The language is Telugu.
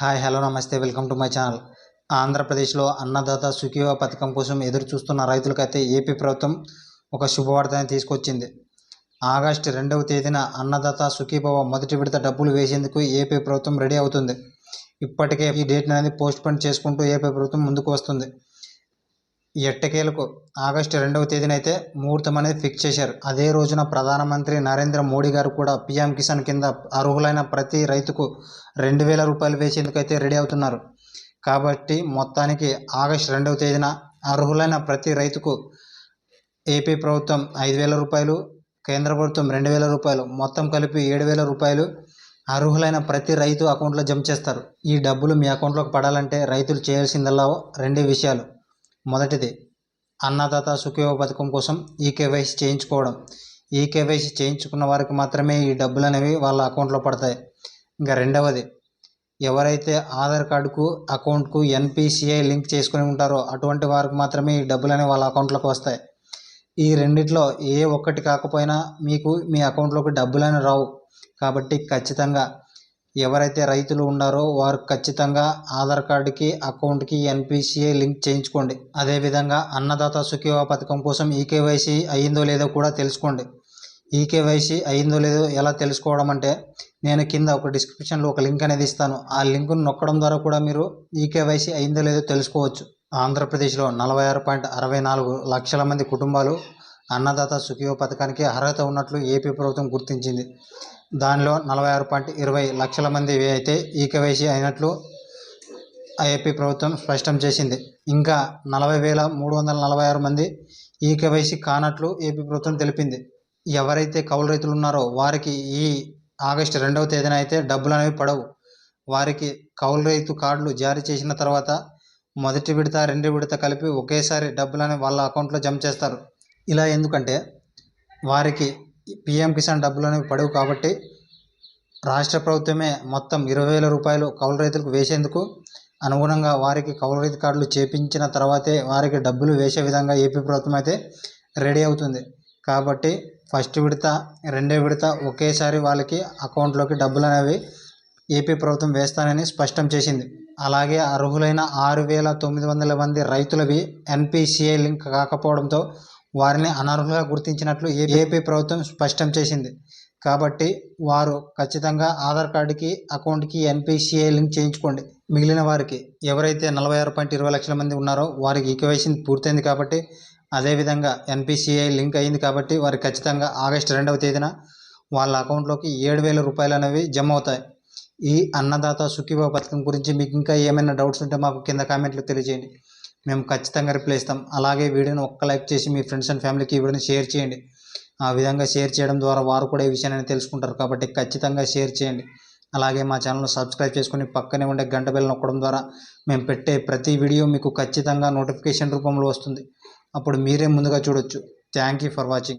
హాయ్ హలో నమస్తే వెల్కమ్ టు మై ఛానల్. ఆంధ్రప్రదేశ్లో అన్నదాత సుఖీవ పథకం కోసం ఎదురు చూస్తున్న రైతులకైతే ఏపీ ప్రభుత్వం ఒక శుభవార్తని తీసుకొచ్చింది. ఆగస్టు రెండవ తేదీన అన్నదాత సుఖీభవ మొదటి విడత డబ్బులు వేసేందుకు ఏపీ ప్రభుత్వం రెడీ అవుతుంది. ఇప్పటికే ఈ డేట్ అనేది పోస్ట్ పోన్ చేసుకుంటూ ఏపీ ప్రభుత్వం ముందుకు వస్తుంది. ఎట్టకేలకు ఆగస్టు రెండవ తేదీన అయితే ముహూర్తం అనేది ఫిక్స్ చేశారు. అదే రోజున ప్రధానమంత్రి నరేంద్ర మోడీ గారు కూడా పీఎం కిసాన్ కింద అర్హులైన ప్రతి రైతుకు రెండు వేల రూపాయలు వేసేందుకైతే రెడీ అవుతున్నారు. కాబట్టి మొత్తానికి ఆగస్టు రెండవ తేదీన అర్హులైన ప్రతి రైతుకు ఏపీ ప్రభుత్వం ఐదు వేల రూపాయలు కేంద్ర ప్రభుత్వం రెండు వేల రూపాయలు మొత్తం కలిపి ఏడు వేల రూపాయలు అర్హులైన ప్రతి రైతు అకౌంట్లో జమ చేస్తారు. ఈ డబ్బులు మీ అకౌంట్లోకి పడాలంటే రైతులు చేయాల్సిందల్లా రెండే విషయాలు. మొదటిది. అన్నదాత సుఖీవ పథకం కోసం ఈ చేయించుకోవడం. ఈ కేవైసీ చేయించుకున్న వారికి మాత్రమే ఈ డబ్బులు అనేవి వాళ్ళ అకౌంట్లో పడతాయి. ఇంకా రెండవది ఎవరైతే ఆధార్ కార్డుకు అకౌంట్కు ఎన్పిసిఐ లింక్ చేసుకుని ఉంటారో అటువంటి వారికి మాత్రమే ఈ డబ్బులు అనేవి వాళ్ళ అకౌంట్లోకి వస్తాయి. ఈ రెండిట్లో ఏ ఒక్కటి కాకపోయినా మీకు మీ అకౌంట్లోకి డబ్బులు అని రావు. కాబట్టి ఖచ్చితంగా ఎవరైతే రైతులు ఉన్నారో వారు ఖచ్చితంగా ఆధార్ కార్డుకి అకౌంట్కి ఎన్పిసిఐ లింక్ చేయించుకోండి. అదేవిధంగా అన్నదాత సుఖీవ పథకం కోసం ఈకేవైసీ అయ్యిందో లేదో కూడా తెలుసుకోండి. ఈకేవైసీ అయ్యిందో లేదో ఎలా తెలుసుకోవడం అంటే నేను కింద ఒక డిస్క్రిప్షన్లో ఒక లింక్ అనేది ఇస్తాను. ఆ లింక్ను నొక్కడం ద్వారా కూడా మీరు ఈకేవైసీ అయిందో లేదో తెలుసుకోవచ్చు. ఆంధ్రప్రదేశ్లో నలభై ఆరు పాయింట్ అరవై నాలుగు లక్షల మంది కుటుంబాలు అన్నదాత సుఖీయ పథకానికి అర్హత ఉన్నట్లు ఏపీ ప్రభుత్వం గుర్తించింది. దానిలో నలభై ఆరు పాయింట్ ఇరవై లక్షల మంది అయితే ఈకేవైసీ అయినట్లు ఏపీ ప్రభుత్వం స్పష్టం చేసింది. ఇంకా నలభై వేల మూడు వందల నలభై ఆరు మంది ఈకేవైసీ కానట్లు ఏపీ ప్రభుత్వం తెలిపింది. ఎవరైతే కౌలు రైతులు ఉన్నారో వారికి ఈ ఆగస్టు రెండవ తేదీన అయితే డబ్బులు అనేవి పడవు. వారికి కౌలు రైతు కార్డులు జారీ చేసిన తర్వాత మొదటి విడత రెండు విడత కలిపి ఒకేసారి డబ్బులని వాళ్ళ అకౌంట్లో జమ చేస్తారు. ఇలా ఎందుకంటే వారికి పిఎం కిసాన్ డబ్బులు అనేవి పడవు కాబట్టి రాష్ట్ర ప్రభుత్వమే మొత్తం ఇరవై వేల రూపాయలు కౌలు రైతులకు వేసేందుకు అనుగుణంగా వారికి కౌలు రైతు కార్డులు చేపించిన తర్వాతే వారికి డబ్బులు వేసే విధంగా ఏపీ ప్రభుత్వం అయితే రెడీ అవుతుంది. కాబట్టి ఫస్ట్ విడత రెండో విడత ఒకేసారి వాళ్ళకి అకౌంట్లోకి డబ్బులు అనేవి ఏపీ ప్రభుత్వం వేస్తానని స్పష్టం చేసింది. అలాగే అర్హులైన ఆరు వేల తొమ్మిది వందల మంది రైతులవి ఎన్పిసిఐ లింక్ కాకపోవడంతో వారిని అనర్హులుగా గుర్తించినట్లు ఏపీ ప్రభుత్వం స్పష్టం చేసింది. కాబట్టి వారు ఖచ్చితంగా ఆధార్ కార్డుకి అకౌంట్కి ఎన్పిసిఐ లింక్ చేయించుకోండి. మిగిలిన వారికి ఎవరైతే నలభై ఆరు పాయింట్ ఇరవై లక్షల మంది ఉన్నారో వారికి ఈక్వేషన్ పూర్తయింది కాబట్టి అదేవిధంగా ఎన్పిసిఐ లింక్ అయింది కాబట్టి వారికి ఖచ్చితంగా ఆగస్టు రెండవ తేదీన వాళ్ళ అకౌంట్లోకి ఏడు వేల రూపాయలు అనేవి జమ అవుతాయి. ఈ అన్నదాత సుఖీభావ పథకం గురించి మీకు ఇంకా ఏమైనా డౌట్స్ ఉంటే మాకు కింద కామెంట్లు తెలియజేయండి. మేము ఖచ్చితంగా రిప్లై ఇస్తాం. అలాగే వీడియోని ఒక్క లైక్ చేసి మీ ఫ్రెండ్స్ అండ్ ఫ్యామిలీకి ఈ వీడియోని షేర్ చేయండి. ఆ విధంగా షేర్ చేయడం ద్వారా వారు కూడా ఈ విషయాన్ని తెలుసుకుంటారు కాబట్టి ఖచ్చితంగా షేర్ చేయండి. అలాగే మా ఛానల్ను సబ్స్క్రైబ్ చేసుకుని పక్కనే ఉండే గంట బెల్ నొక్కడం ద్వారా మేము పెట్టే ప్రతి వీడియో మీకు ఖచ్చితంగా నోటిఫికేషన్ రూపంలో వస్తుంది. అప్పుడు మీరే ముందుగా చూడొచ్చు. Thank you for watching